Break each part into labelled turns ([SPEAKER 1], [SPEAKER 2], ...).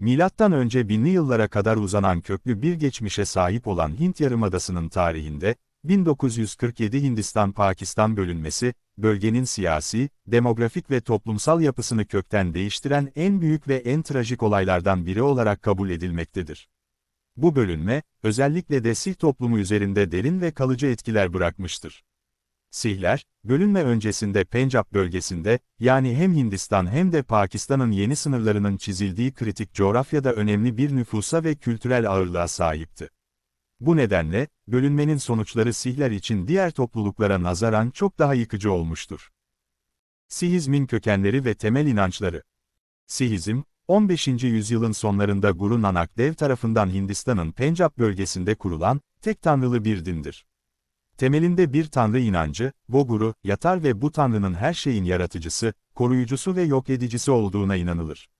[SPEAKER 1] Milattan önce binli yıllara kadar uzanan köklü bir geçmişe sahip olan Hint Yarımadası'nın tarihinde, 1947 Hindistan-Pakistan bölünmesi, bölgenin siyasi, demografik ve toplumsal yapısını kökten değiştiren en büyük ve en trajik olaylardan biri olarak kabul edilmektedir. Bu bölünme, özellikle de Sih toplumu üzerinde derin ve kalıcı etkiler bırakmıştır. Sihler, bölünme öncesinde Pencap bölgesinde, yani hem Hindistan hem de Pakistan'ın yeni sınırlarının çizildiği kritik coğrafyada önemli bir nüfusa ve kültürel ağırlığa sahipti. Bu nedenle, bölünmenin sonuçları Sihler için diğer topluluklara nazaran çok daha yıkıcı olmuştur. Sihizmin kökenleri ve temel inançları Sihizm, 15. yüzyılın sonlarında Guru Nanak Dev tarafından Hindistan'ın Pencap bölgesinde kurulan, tek tanrılı bir dindir. Temelinde bir tanrı inancı, Boguru, yatar ve bu tanrının her şeyin yaratıcısı, koruyucusu ve yok edicisi olduğuna inanılır.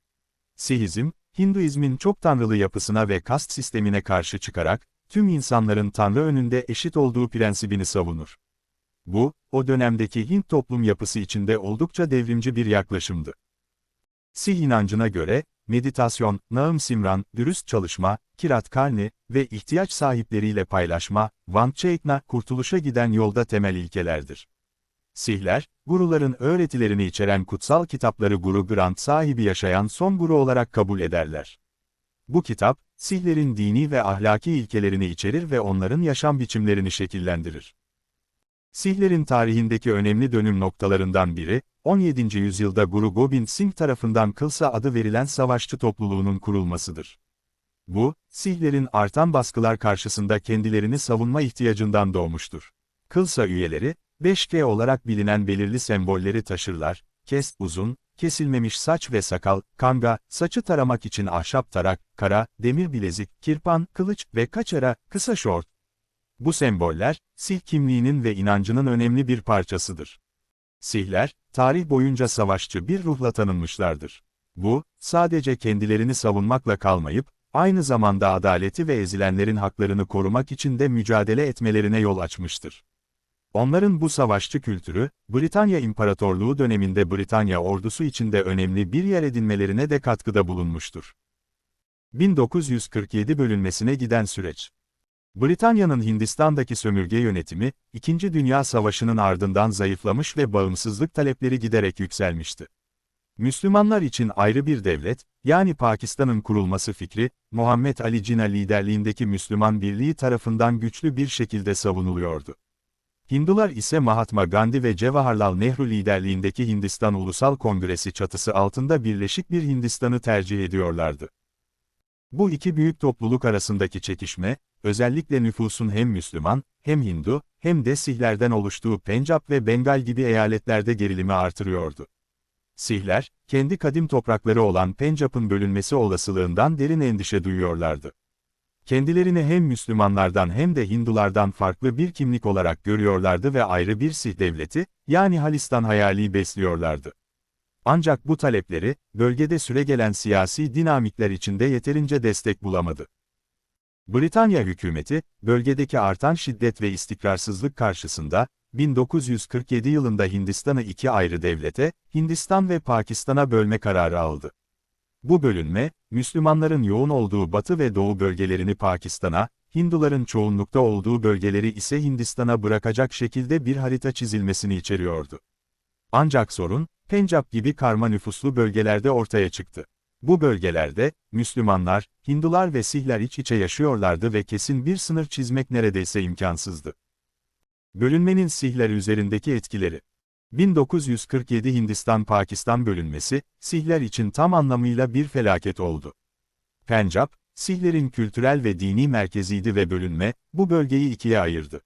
[SPEAKER 1] Sihizm, Hinduizmin çok tanrılı yapısına ve kast sistemine karşı çıkarak, tüm insanların tanrı önünde eşit olduğu prensibini savunur. Bu, o dönemdeki Hint toplum yapısı içinde oldukça devrimci bir yaklaşımdı. Sih inancına göre, meditasyon, naım simran, dürüst çalışma, kirat karni ve ihtiyaç sahipleriyle paylaşma, vançeitna, kurtuluşa giden yolda temel ilkelerdir. Sihler, guruların öğretilerini içeren kutsal kitapları Guru Grant sahibi yaşayan son guru olarak kabul ederler. Bu kitap, Sihlerin dini ve ahlaki ilkelerini içerir ve onların yaşam biçimlerini şekillendirir. Sihlerin tarihindeki önemli dönüm noktalarından biri, 17. yüzyılda Guru Gobind Singh tarafından Kılsa adı verilen savaşçı topluluğunun kurulmasıdır. Bu, Sihlerin artan baskılar karşısında kendilerini savunma ihtiyacından doğmuştur. Kılsa üyeleri, 5G olarak bilinen belirli sembolleri taşırlar, kes, uzun, kesilmemiş saç ve sakal, kanga, saçı taramak için ahşap tarak, kara, demir bilezik, kirpan, kılıç ve kaçara, kısa şort. Bu semboller, Sih kimliğinin ve inancının önemli bir parçasıdır. Sihler, tarih boyunca savaşçı bir ruhla tanınmışlardır. Bu, sadece kendilerini savunmakla kalmayıp, aynı zamanda adaleti ve ezilenlerin haklarını korumak için de mücadele etmelerine yol açmıştır. Onların bu savaşçı kültürü, Britanya İmparatorluğu döneminde Britanya ordusu içinde önemli bir yer edinmelerine de katkıda bulunmuştur. 1947 bölünmesine giden süreç Britanya'nın Hindistan'daki sömürge yönetimi, İkinci Dünya Savaşı'nın ardından zayıflamış ve bağımsızlık talepleri giderek yükselmişti. Müslümanlar için ayrı bir devlet, yani Pakistan'ın kurulması fikri, Muhammed Ali Jinnah liderliğindeki Müslüman Birliği tarafından güçlü bir şekilde savunuluyordu. Hindular ise Mahatma Gandhi ve Jawaharlal Nehru liderliğindeki Hindistan Ulusal Kongresi çatısı altında birleşik bir Hindistan'ı tercih ediyorlardı. Bu iki büyük topluluk arasındaki çekişme, özellikle nüfusun hem Müslüman, hem Hindu, hem de Sihlerden oluştuğu Pencap ve Bengal gibi eyaletlerde gerilimi artırıyordu. Sihler, kendi kadim toprakları olan Pencap'ın bölünmesi olasılığından derin endişe duyuyorlardı. Kendilerini hem Müslümanlardan hem de Hindulardan farklı bir kimlik olarak görüyorlardı ve ayrı bir Sih devleti, yani Halistan hayali besliyorlardı. Ancak bu talepleri, bölgede süregelen siyasi dinamikler içinde yeterince destek bulamadı. Britanya hükümeti, bölgedeki artan şiddet ve istikrarsızlık karşısında, 1947 yılında Hindistan'ı iki ayrı devlete, Hindistan ve Pakistan'a bölme kararı aldı. Bu bölünme, Müslümanların yoğun olduğu batı ve doğu bölgelerini Pakistan'a, Hinduların çoğunlukta olduğu bölgeleri ise Hindistan'a bırakacak şekilde bir harita çizilmesini içeriyordu. Ancak sorun, Pencap gibi karma nüfuslu bölgelerde ortaya çıktı. Bu bölgelerde, Müslümanlar, Hindular ve Sihler iç içe yaşıyorlardı ve kesin bir sınır çizmek neredeyse imkansızdı. Bölünmenin Sihler üzerindeki etkileri 1947 Hindistan-Pakistan bölünmesi, Sihler için tam anlamıyla bir felaket oldu. Pencap, Sihlerin kültürel ve dini merkeziydi ve bölünme, bu bölgeyi ikiye ayırdı.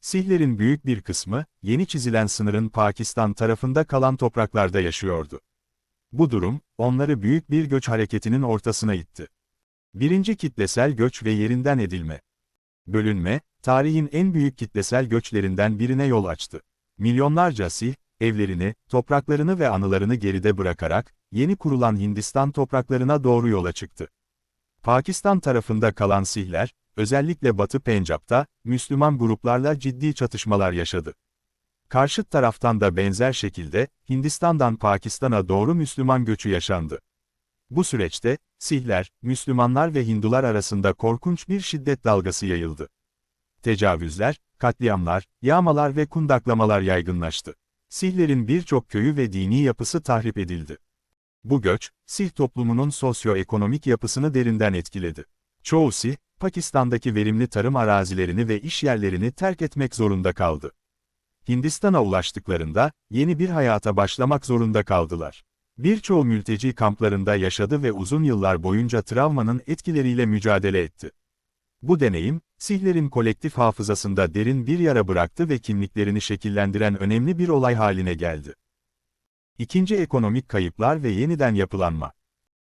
[SPEAKER 1] Sihlerin büyük bir kısmı, yeni çizilen sınırın Pakistan tarafında kalan topraklarda yaşıyordu. Bu durum, onları büyük bir göç hareketinin ortasına itti. Birinci kitlesel göç ve yerinden edilme. Bölünme, tarihin en büyük kitlesel göçlerinden birine yol açtı. Milyonlarca Sih, evlerini, topraklarını ve anılarını geride bırakarak, yeni kurulan Hindistan topraklarına doğru yola çıktı. Pakistan tarafında kalan Sihler, özellikle Batı Pencap'ta, Müslüman gruplarla ciddi çatışmalar yaşadı. Karşıt taraftan da benzer şekilde, Hindistan'dan Pakistan'a doğru Müslüman göçü yaşandı. Bu süreçte, Sihler, Müslümanlar ve Hindular arasında korkunç bir şiddet dalgası yayıldı. Tecavüzler, katliamlar, yağmalar ve kundaklamalar yaygınlaştı. Sihlerin birçok köyü ve dini yapısı tahrip edildi. Bu göç, Sih toplumunun sosyoekonomik yapısını derinden etkiledi. Çoğu Sih, Pakistan'daki verimli tarım arazilerini ve iş yerlerini terk etmek zorunda kaldı. Hindistan'a ulaştıklarında, yeni bir hayata başlamak zorunda kaldılar. Birçoğu mülteci kamplarında yaşadı ve uzun yıllar boyunca travmanın etkileriyle mücadele etti. Bu deneyim, Sihlerin kolektif hafızasında derin bir yara bıraktı ve kimliklerini şekillendiren önemli bir olay haline geldi. İkinci ekonomik kayıplar ve yeniden yapılanma.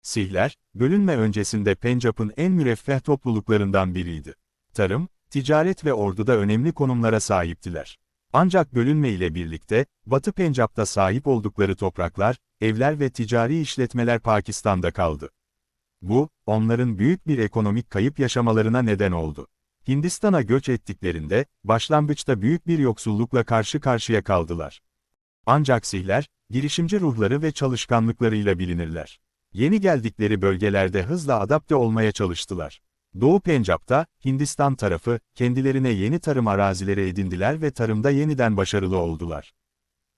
[SPEAKER 1] Sihler, bölünme öncesinde Pencap'ın en müreffeh topluluklarından biriydi. Tarım, ticaret ve orduda önemli konumlara sahiptiler. Ancak bölünme ile birlikte, Batı Pencap'ta sahip oldukları topraklar, evler ve ticari işletmeler Pakistan'da kaldı. Bu, onların büyük bir ekonomik kayıp yaşamalarına neden oldu. Hindistan'a göç ettiklerinde, başlangıçta büyük bir yoksullukla karşı karşıya kaldılar. Ancak Sihler, girişimci ruhları ve çalışkanlıklarıyla bilinirler. Yeni geldikleri bölgelerde hızla adapte olmaya çalıştılar. Doğu Pencap'ta, Hindistan tarafı, kendilerine yeni tarım arazileri edindiler ve tarımda yeniden başarılı oldular.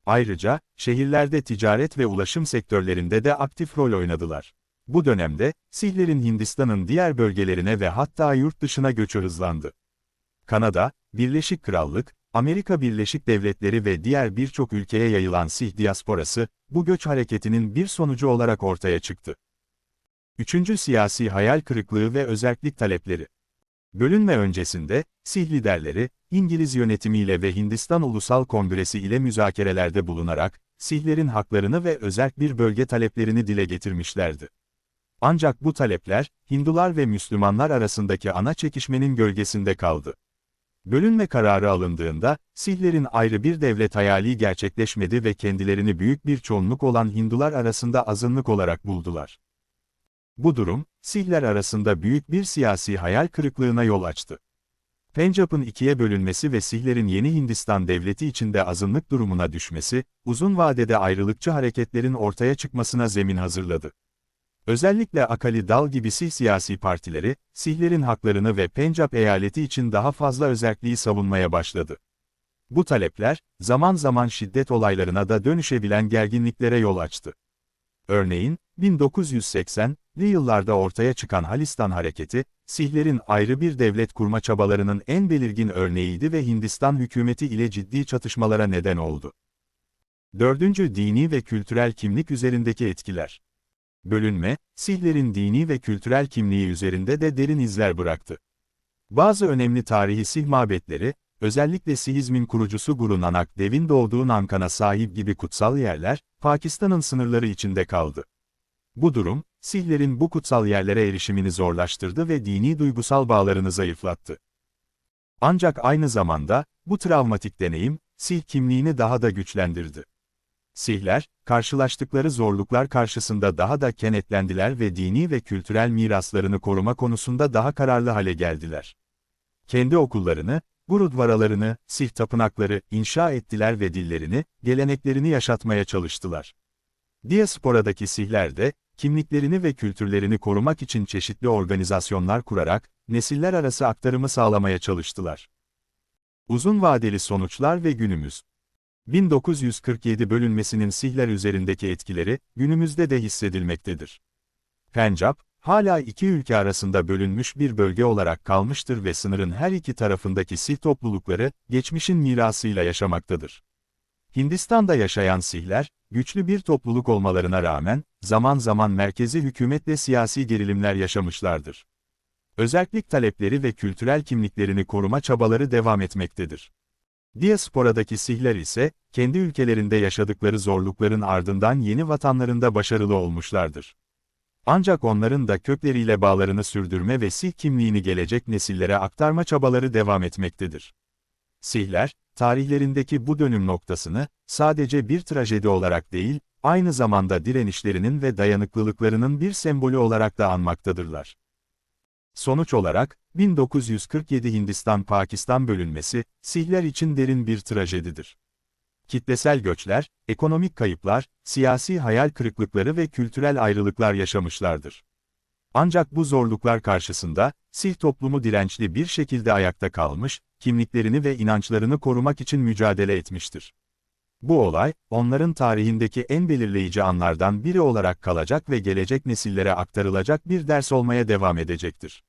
[SPEAKER 1] Ayrıca, şehirlerde ticaret ve ulaşım sektörlerinde de aktif rol oynadılar. Bu dönemde, Sihlerin Hindistan'ın diğer bölgelerine ve hatta yurt dışına göçü hızlandı. Kanada, Birleşik Krallık, Amerika Birleşik Devletleri ve diğer birçok ülkeye yayılan Sih diasporası, bu göç hareketinin bir sonucu olarak ortaya çıktı. Üçüncü siyasi hayal kırıklığı ve özerklik talepleri. Bölünme öncesinde, Sih liderleri, İngiliz yönetimiyle ve Hindistan Ulusal Kongresi ile müzakerelerde bulunarak, Sihlerin haklarını ve özerk bir bölge taleplerini dile getirmişlerdi. Ancak bu talepler, Hindular ve Müslümanlar arasındaki ana çekişmenin gölgesinde kaldı. Bölünme kararı alındığında, Sihlerin ayrı bir devlet hayali gerçekleşmedi ve kendilerini büyük bir çoğunluk olan Hindular arasında azınlık olarak buldular. Bu durum, Sihler arasında büyük bir siyasi hayal kırıklığına yol açtı. Pencap'ın ikiye bölünmesi ve Sihlerin yeni Hindistan devleti içinde azınlık durumuna düşmesi, uzun vadede ayrılıkçı hareketlerin ortaya çıkmasına zemin hazırladı. Özellikle Akali Dal gibi Sih siyasi partileri, Sihlerin haklarını ve Pencap eyaleti için daha fazla özelliği savunmaya başladı. Bu talepler, zaman zaman şiddet olaylarına da dönüşebilen gerginliklere yol açtı. Örneğin, 1980'li yıllarda ortaya çıkan Halistan Hareketi, Sihlerin ayrı bir devlet kurma çabalarının en belirgin örneğiydi ve Hindistan hükümeti ile ciddi çatışmalara neden oldu. Dördüncü dini ve kültürel kimlik üzerindeki etkiler. Bölünme, Sihlerin dini ve kültürel kimliği üzerinde de derin izler bıraktı. Bazı önemli tarihi Sih mabetleri, özellikle Sihizmin kurucusu Guru Nanak Dev'in doğduğu Nankan'a sahip gibi kutsal yerler, Pakistan'ın sınırları içinde kaldı. Bu durum, Sihlerin bu kutsal yerlere erişimini zorlaştırdı ve dini duygusal bağlarını zayıflattı. Ancak aynı zamanda, bu travmatik deneyim, Sih kimliğini daha da güçlendirdi. Sihler, karşılaştıkları zorluklar karşısında daha da kenetlendiler ve dini ve kültürel miraslarını koruma konusunda daha kararlı hale geldiler. Kendi okullarını, gurudvaralarını, sih tapınakları inşa ettiler ve dillerini, geleneklerini yaşatmaya çalıştılar. Diasporadaki sihler de, kimliklerini ve kültürlerini korumak için çeşitli organizasyonlar kurarak, nesiller arası aktarımı sağlamaya çalıştılar. Uzun vadeli sonuçlar ve günümüz 1947 bölünmesinin Sihler üzerindeki etkileri, günümüzde de hissedilmektedir. Pencap, hala iki ülke arasında bölünmüş bir bölge olarak kalmıştır ve sınırın her iki tarafındaki Sih toplulukları, geçmişin mirasıyla yaşamaktadır. Hindistan'da yaşayan Sihler, güçlü bir topluluk olmalarına rağmen, zaman zaman merkezi hükümetle siyasi gerilimler yaşamışlardır. Özellik talepleri ve kültürel kimliklerini koruma çabaları devam etmektedir. Diasporadaki Sihler ise, kendi ülkelerinde yaşadıkları zorlukların ardından yeni vatanlarında başarılı olmuşlardır. Ancak onların da kökleriyle bağlarını sürdürme ve Sih kimliğini gelecek nesillere aktarma çabaları devam etmektedir. Sihler, tarihlerindeki bu dönüm noktasını, sadece bir trajedi olarak değil, aynı zamanda direnişlerinin ve dayanıklılıklarının bir sembolü olarak da anmaktadırlar. Sonuç olarak, 1947 Hindistan-Pakistan bölünmesi, Sihler için derin bir trajedidir. Kitlesel göçler, ekonomik kayıplar, siyasi hayal kırıklıkları ve kültürel ayrılıklar yaşamışlardır. Ancak bu zorluklar karşısında, Sih toplumu dirençli bir şekilde ayakta kalmış, kimliklerini ve inançlarını korumak için mücadele etmiştir. Bu olay, onların tarihindeki en belirleyici anlardan biri olarak kalacak ve gelecek nesillere aktarılacak bir ders olmaya devam edecektir.